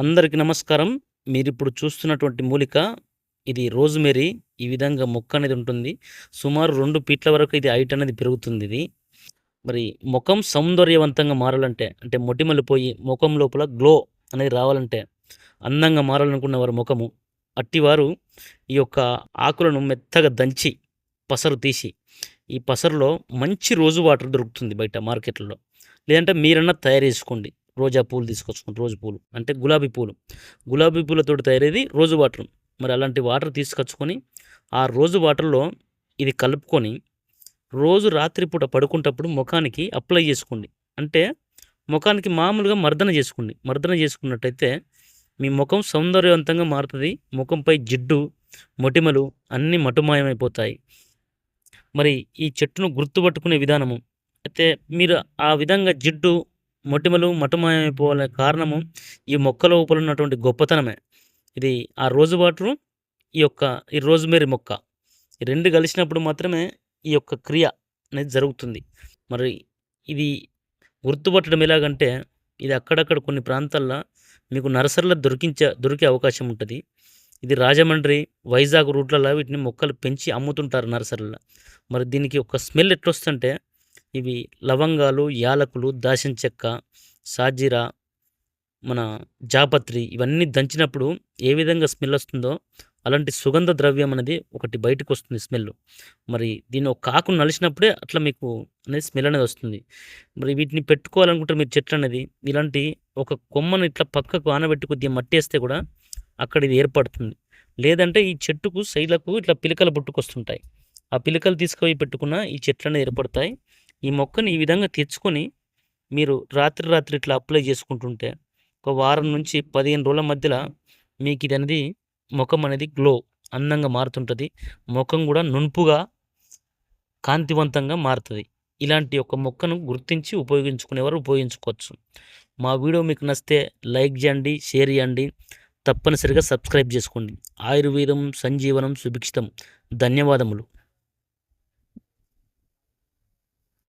అందరికి నమస్కారం. మీరు ఇప్పుడు చూస్తున్నటువంటి మూలిక ఇది రోజ్మెరీ. ఈ విధంగా మొక్క అనేది ఉంటుంది. సుమారు రెండు ఫీట్ల వరకు ఇది హైట్ అనేది పెరుగుతుంది ఇది. మరి ముఖం సౌందర్యవంతంగా మారాలంటే అంటే మొటిమలిపోయి ముఖం లోపల గ్లో అనేది రావాలంటే అందంగా మారాలనుకున్న వారి ముఖము. అట్టివారు ఈ యొక్క ఆకులను మెత్తగా దంచి పసరు తీసి ఈ పసరులో మంచి రోజు వాటర్ దొరుకుతుంది బయట మార్కెట్లో లేదంటే మీరన్నా తయారు చేసుకోండి. రోజా పూలు తీసుకొచ్చుకోండి రోజు పూలు. అంటే గులాబీ పూలు. గులాబీ పూలతో తయారేది రోజు వాటర్. మరి అలాంటి వాటర్ తీసుకొచ్చుకొని ఆ రోజు వాటర్లో ఇది కలుపుకొని రోజు రాత్రిపూట పడుకుంటప్పుడు ముఖానికి అప్లై చేసుకోండి. అంటే ముఖానికి మామూలుగా మర్దన చేసుకోండి. మర్దన చేసుకున్నట్టయితే మీ ముఖం సౌందర్యవంతంగా మారుతుంది. ముఖంపై జిడ్డు మొటిమలు అన్నీ మటుమాయమైపోతాయి. మరి ఈ చెట్టును గుర్తుపట్టుకునే విధానము. అయితే మీరు ఆ విధంగా జిడ్డు మొటిమలు మటుమాయమైపోవాలనే కారణము ఈ మొక్క లోపల ఉన్నటువంటి గొప్పతనమే. ఇది ఆ రోజు వాటరు ఈ యొక్క ఈ రోజుమేరీ మొక్క. ఈ రెండు కలిసినప్పుడు మాత్రమే ఈ యొక్క క్రియ అనేది జరుగుతుంది. మరి ఇది గుర్తుపట్టడం ఎలాగంటే ఇది అక్కడక్కడ కొన్ని ప్రాంతాల్లో మీకు నర్సరీలో దొరికించే దొరికే అవకాశం ఉంటుంది. ఇది రాజమండ్రి వైజాగ్ రూట్లలో వీటిని మొక్కలు పెంచి అమ్ముతుంటారు నర్సరీలో. మరి దీనికి ఒక స్మెల్ ఎట్లా వస్తుంటే ఇవి లవంగాలు యాలకులు దాచిన చెక్క సాజీరా మన జాపత్రి ఇవన్నీ దంచినప్పుడు ఏ విధంగా స్మెల్ వస్తుందో అలాంటి సుగంధ ద్రవ్యం అనేది ఒకటి బయటకు వస్తుంది స్మెల్. మరి దీన్ని ఒక కాకు నలిచినప్పుడే అట్లా మీకు అనేది స్మెల్ అనేది వస్తుంది. మరి వీటిని పెట్టుకోవాలనుకుంటే మీరు చెట్లు అనేది ఇలాంటి ఒక కొమ్మను ఇట్లా పక్కకు ఆనబెట్టి కొద్దిగా మట్టి వేస్తే కూడా అక్కడ ఇది ఏర్పడుతుంది. లేదంటే ఈ చెట్టుకు సైడ్లకు ఇట్లా పిలకలు పుట్టుకొస్తుంటాయి. ఆ పిలకలు తీసుకుపోయి పెట్టుకున్న ఈ చెట్లు అనేది ఏర్పడతాయి. ఈ మొక్కని ఈ విధంగా తెచ్చుకొని మీరు రాత్రి రాత్రి ఇట్లా అప్లై చేసుకుంటుంటే ఒక వారం నుంచి పదిహేను రోజుల మధ్యలో మీకు ఇది అనేది ముఖం అనేది గ్లో అందంగా మారుతుంటుంది. ముఖం కూడా నునుపుగా కాంతివంతంగా మారుతుంది. ఇలాంటి ఒక మొక్కను గుర్తించి ఉపయోగించుకునేవారు ఉపయోగించుకోవచ్చు. మా వీడియో మీకు నచ్చితే లైక్ చేయండి షేర్ చేయండి. తప్పనిసరిగా సబ్స్క్రైబ్ చేసుకోండి. ఆయుర్వేదం సంజీవనం సుభిక్షితం. ధన్యవాదములు.